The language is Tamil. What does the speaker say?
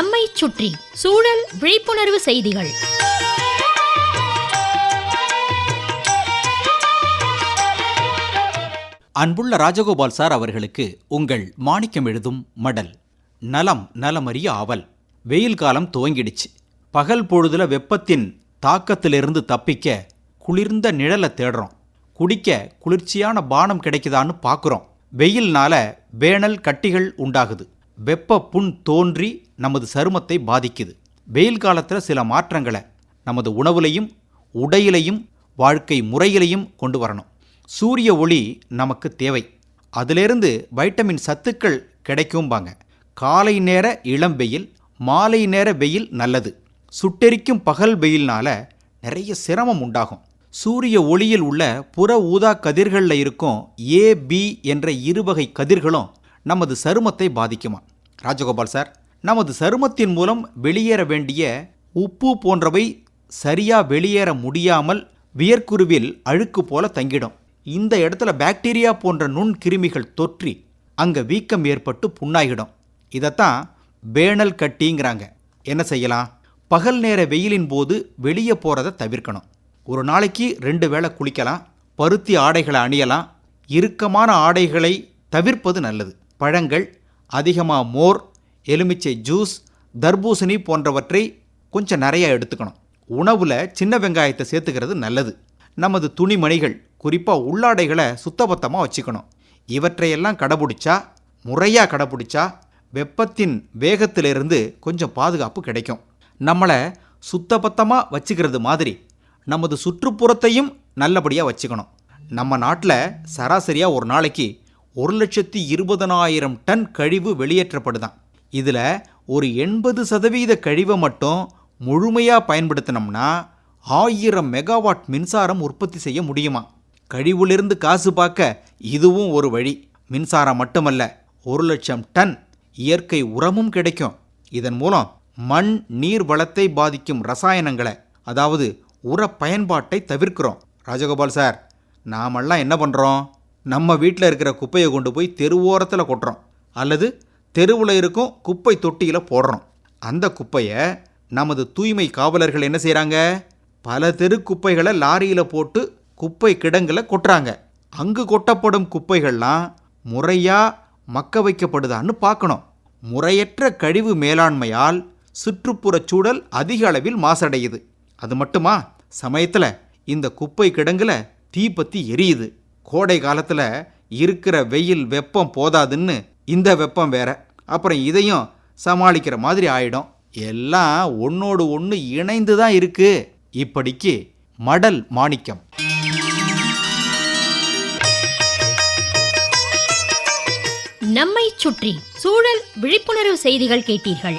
நம்மை சுற்றி சூழல் விழிப்புணர்வு செய்திகள். அன்புள்ள ராஜகோபால் சார் அவர்களுக்கு உங்கள் மாணிக்கம் எழுதும் மடல். நலம் நலமறிய ஆவல். வெயில் காலம் துவங்கிடுச்சு. பகல் பொழுதுல வெப்பத்தின் தாக்கத்திலிருந்து தப்பிக்க குளிர்ந்த நிழலை தேடுறோம். குடிக்க குளிர்ச்சியான பானம் கிடைக்குதான்னு பார்க்குறோம். வெயில்னால வேனல் கட்டிகள் உண்டாகுது. வெப்ப புண் தோன்றி நமது சருமத்தை பாதிக்குது. வெயில் காலத்தில் சில மாற்றங்களை நமது உணவுலையும் உடையிலையும் வாழ்க்கை முறையிலையும் கொண்டு வரணும். சூரிய ஒளி நமக்கு தேவை. அதிலிருந்து வைட்டமின் சத்துக்கள் கிடைக்கும்பாங்க. காலை நேர இளம் வெயில் மாலை நேர வெயில் நல்லது. சுட்டெரிக்கும் பகல் வெயில்னால நிறைய சிரமம் உண்டாகும். சூரிய ஒளியில் உள்ள புற ஊதா கதிர்களில் இருக்கும் ஏ பி என்ற இருவகை கதிர்களும் நமது சருமத்தை பாதிக்குமா? ராஜகோபால் சார் நமது சருமத்தின் மூலம் வெளியேற வேண்டிய உப்பு போன்றவை சரியாக வெளியேற முடியாமல் வியர்க்குருவில் அழுக்கு போல தங்கிடும். இந்த இடத்துல பாக்டீரியா போன்ற நுண் கிருமிகள் தொற்றி அங்கே வீக்கம் ஏற்பட்டு புண்ணாகிடும். இதைத்தான் பேணல் கட்டிங்கிறாங்க. என்ன செய்யலாம்? பகல் நேர வெயிலின் போது வெளியே போகிறத தவிர்க்கணும். ஒரு நாளைக்கு ரெண்டு வேளை குளிக்கலாம் பருத்தி ஆடைகளை அணியலாம் இறுக்கமான ஆடைகளை தவிர்ப்பது நல்லது. பழங்கள் அதிகமாக மோர் எலுமிச்சை ஜூஸ் தர்பூசணி போன்றவற்றை கொஞ்சம் நிறையா எடுத்துக்கணும். உணவில் சின்ன வெங்காயத்தை சேர்த்துக்கிறது நல்லது. நமது துணிமணிகள் குறிப்பாக உள்ளாடைகளை சுத்தபத்தமாக வச்சுக்கணும். இவற்றையெல்லாம் கடைபிடிச்சா முறையாக கடைபிடிச்சா வெப்பத்தின் வேகத்திலிருந்து கொஞ்சம் பாதுகாப்பு கிடைக்கும். நம்மளை சுத்தபத்தமாக வச்சுக்கிறது மாதிரி நமது சுற்றுப்புறத்தையும் நல்லபடியாக வச்சுக்கணும். நம்ம நாட்டில் சராசரியாக ஒரு நாளைக்கு ஒரு லட்சத்தி இருபதனாயிரம் டன் கழிவு வெளியேற்றப்படுதான். இதில் ஒரு எண்பது சதவீத கழிவை மட்டும் முழுமையாக பயன்படுத்தினோம்னா ஆயிரம் மெகாவாட் மின்சாரம் உற்பத்தி செய்ய முடியுமா? கழிவுலிருந்து காசு பார்க்க இதுவும் ஒரு வழி. மின்சாரம் மட்டுமல்ல ஒரு லட்சம் டன் இயற்கை உரமும் கிடைக்கும். இதன் மூலம் மண் நீர் வளத்தை பாதிக்கும் ரசாயனங்களை அதாவது உர பயன்பாட்டை தவிர்க்கிறோம். ராஜகோபால் சார் நாமெல்லாம் என்ன பண்ணுறோம் நம்ம வீட்டில் இருக்கிற குப்பையை கொண்டு போய் தெருவோரத்தில் கொட்டுறோம். அல்லது தெருவில் இருக்கும் குப்பை தொட்டியில் போடுறோம். அந்த குப்பையை நமது தூய்மை காவலர்கள் என்ன செய்கிறாங்க பல தெரு குப்பைகளை லாரியில் போட்டு குப்பை கிடங்கில் கொட்டுறாங்க. அங்கு கொட்டப்படும் குப்பைகள்லாம் முறையாக மக்க வைக்கப்படுதான்னு பார்க்கணும். முறையற்ற கழிவு மேலாண்மையால் சுற்றுப்புறச் சூழல் அதிக அளவில் மாசடையுது. அது மட்டுமா? சமயத்தில் இந்த குப்பை கிடங்கில் தீப்பத்தி எரியுது. கோடை காலத்தில் இருக்கிற வெயில் வெப்பம் போதாதுன்னு இந்த வெப்பம் வேற. அப்புறம் இதையும் சமாளிக்கிற மாதிரி ஆயிடும். எல்லாம் ஒன்னோடு ஒன்று இணைந்து தான் இருக்கு. இப்படிக்கு மடல் மாணிக்கம். நம்மை சுற்றி சூழல் விழிப்புணர்வு செய்திகள் கேட்டீர்கள்.